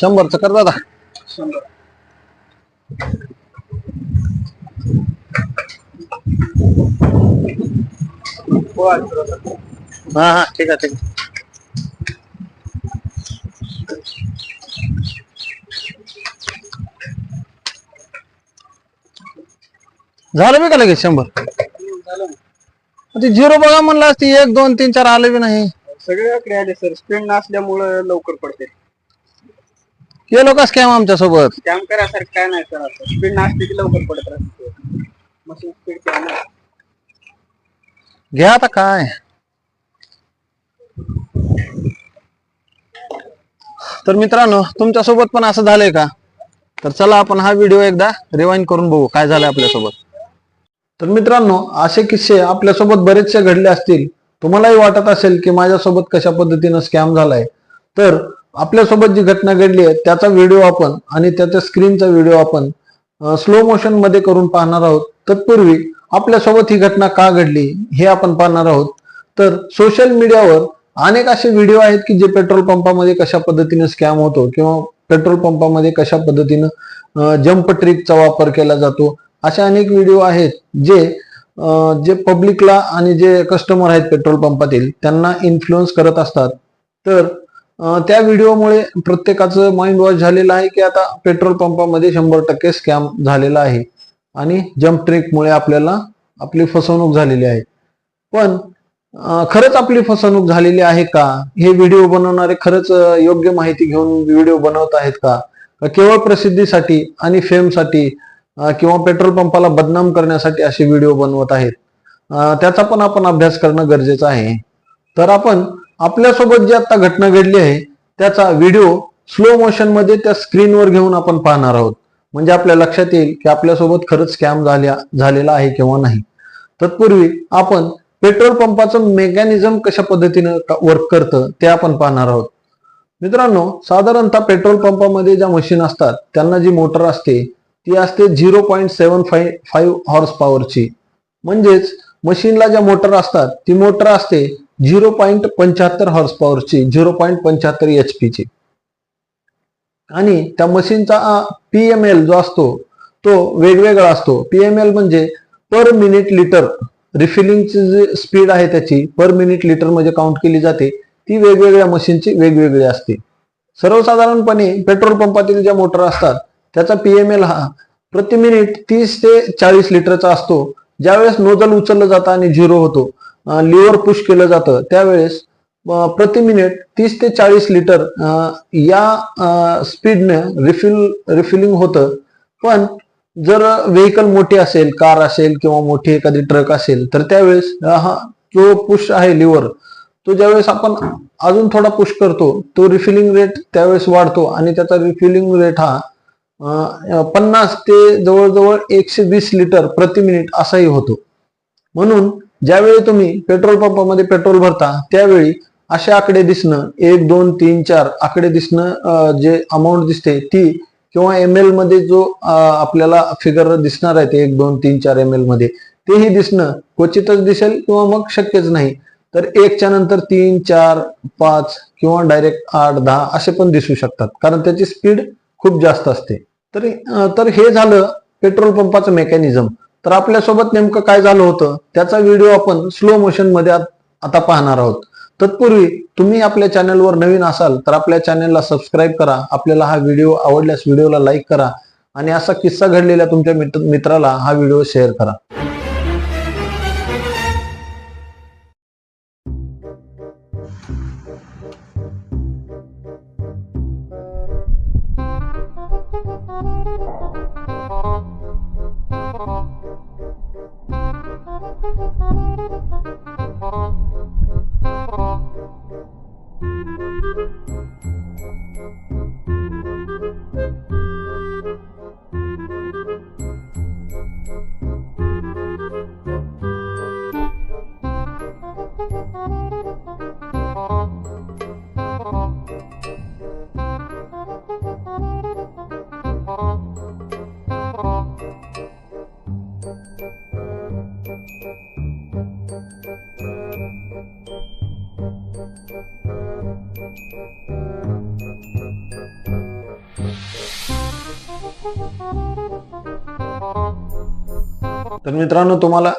शंभर चक्कर दादा. हा हा ठीक आहे ठीक आहे. झालं मी का लगेच शंभर? ते झिरो बघा म्हणलं असती एक दोन तीन चार आले बी नाही. सगळ्याकडे आले सर स्पीड नसल्यामुळं लवकर पडते. केलो का स्कॅम आमच्यासोबत? कॅम करासारखं काय नाही सर स्पीड नसली की लवकर पडत राहते मशीन स्पीड काय नाही घ्या आता काय? तर मित्रांनो तुमच्यासोबत पण असं झालंय का? तर चला आपण हा व्हिडिओ एकदा रिवाइंड करून बघू काय झालंय आपल्यासोबत. तर मित्रांनो असे किस्से आपल्यासोबत बरेचसे घडले असतील. तुम्हालाही वाटत असेल की माझ्यासोबत कशा पद्धतीनं स्कॅम झालाय. तर आपल्यासोबत जी घटना घडली आहे त्याचा व्हिडिओ आपण आणि त्याच्या स्क्रीनचा व्हिडिओ आपण स्लो मोशनमध्ये करून पाहणार आहोत. तत्पूर्वी आपल्यासोबत ही घटना का घडली हे आपण पाहणार आहोत. तर सोशल मीडियावर अनेक असे व्हिडिओ आहेत की जे पेट्रोल पंपामध्ये कशा पद्धतीने स्कॅम होतो किंवा पेट्रोल पंपामध्ये कशा पद्धतीनं जंप ट्रिकचा वापर केला जातो. असे अनेक व्हिडिओ आहेत जे जे पब्लिकला आणि जे कस्टमर आहेत पेट्रोल पंपातील त्यांना इन्फ्लुअन्स करत असतात. तर त्या व्हिडिओमुळे प्रत्येकाचं माइंड वॉश झालेलं आहे की आता पेट्रोल पंपामध्ये शंभर टक्के स्कॅम झालेला आहे. आणि जम्प ट्रिकमुळे आपल्याला आपली फसवणूक झालेली आहे. पण खरंच आपली फसवणूक झालेली आहे का? हे व्हिडिओ बनवणारे खरंच योग्य माहिती घेऊन व्हिडिओ बनवत आहेत का? केवळ प्रसिद्धीसाठी आणि फेमसाठी किंवा पेट्रोल पंपाला बदनाम करण्यासाठी असे व्हिडिओ बनवत आहेत. त्याचा पण आपण अभ्यास करणं गरजेचं आहे. तर आपण आपल्यासोबत जी आता घटना घडली आहे त्याचा व्हिडिओ स्लो मोशनमध्ये त्या स्क्रीनवर घेऊन आपण पाहणार आहोत. म्हणजे आपल्या लक्षात येईल की आपल्यासोबत खरंच स्कॅम झाल्या झालेला आहे किंवा नाही. तत्पूर्वी आपण पेट्रोल पंपाचं मेकॅनिझम कशा पद्धतीनं वर्क करतं ते आपण पाहणार आहोत. मित्रांनो साधारणतः पेट्रोल पंपामध्ये ज्या मशीन असतात त्यांना जी मोटर असते ती असते झिरो पॉईंट सेव्हन फाय फाईव्ह हॉर्स पॉवरची म्हणजेच मशीनला ज्या मोटर असतात ती मोटर असते झिरो पॉईंट पंच्याहत्तर हॉर्स पॉवरची झिरो पॉईंट पंच्याहत्तर एच ची आणि त्या मशीनचा पीएमएल जो असतो तो वेगवेगळा असतो. पीएमएल म्हणजे पर मिनिट लिटर. रिफिलिंगची जी स्पीड आहे त्याची पर मिनिट लिटरमध्ये काउंट केली जाते. ती वेगवेगळ्या मशीनची वेगवेगळी असते. सर्वसाधारणपणे पेट्रोल पंपातील ज्या मोटर असतात त्याचा पीएमएल हा प्रति मिनिट तीस ते चाळीस लिटरचा असतो. ज्यावेळेस नोजल उचललं जातं आणि झिरो होतो लिव्हर पुश केलं जातं त्यावेळेस प्रति मिनिट तीस ते चाळीस लिटर या स्पीडने रिफिल रिफिलिंग होतं. पण जर व्हेकल मोठी असेल कार असेल किंवा मोठी एखादी ट्रक असेल तर त्यावेळेस हा जो पुश आहे लिव्हर तो ज्यावेळेस आपण अजून थोडा पुश करतो तो रिफिलिंग रेट त्यावेळेस वाढतो आणि त्याचा रिफिलिंग रेट हा पन्नास ते जवळजवळ एकशे वीस लिटर प्रति मिनिट असाही होतो. म्हणून ज्यावेळी तुम्ही पेट्रोल पंपामध्ये पेट्रोल भरता त्यावेळी असे आकडे दिसणं एक दोन तीन चार आकडे दिसणं जे अमाऊंट दिसते ती किंवा एम एलमध्ये जो आपल्याला फिगर दिसणार आहे ते एक दोन तीन चार एम एलमध्ये तेही दिसणं क्वचितच दिसेल किंवा मग शक्यच नाही. तर एकच्या नंतर तीन चार पाच किंवा डायरेक्ट आठ दहा असे पण दिसू शकतात. कारण त्याची स्पीड खूप जास्त असते. तर तर हे झालं पेट्रोल पंपाचं मेकॅनिझम. तर आपल्यासोबत नेमकं काय झालं होतं त्याचा व्हिडिओ आपण स्लो मोशनमध्ये आता पाहणार आहोत. तत्पूर्वी तुम्ही आपल्या चॅनलवर नवीन असाल तर आपल्या चॅनलला सबस्क्राईब करा. आपल्याला हा व्हिडिओ आवडल्यास व्हिडिओला लाईक करा आणि असा किस्सा घडलेल्या तुमच्या मित्र मित्राला हा व्हिडिओ शेअर करा. तर मित्रांनो तुम्हाला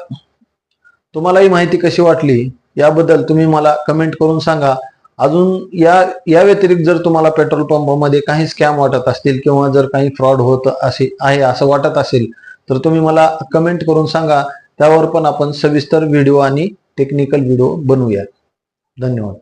तुम्हाला ही माहिती कशी वाटली याबद्दल तुम्ही मला कमेंट करून सांगा. अजून या या व्यतिरिक्त जर तुम्हाला पेट्रोल पंपामध्ये काही स्कॅम वाटत असतील किंवा जर काही फ्रॉड होत असे आहे असं वाटत असेल तर तुम्ही मला कमेंट करून सांगा. त्यावर पण आपण सविस्तर व्हिडिओ आणि टेक्निकल व्हिडिओ बनवूया धन्यवाद.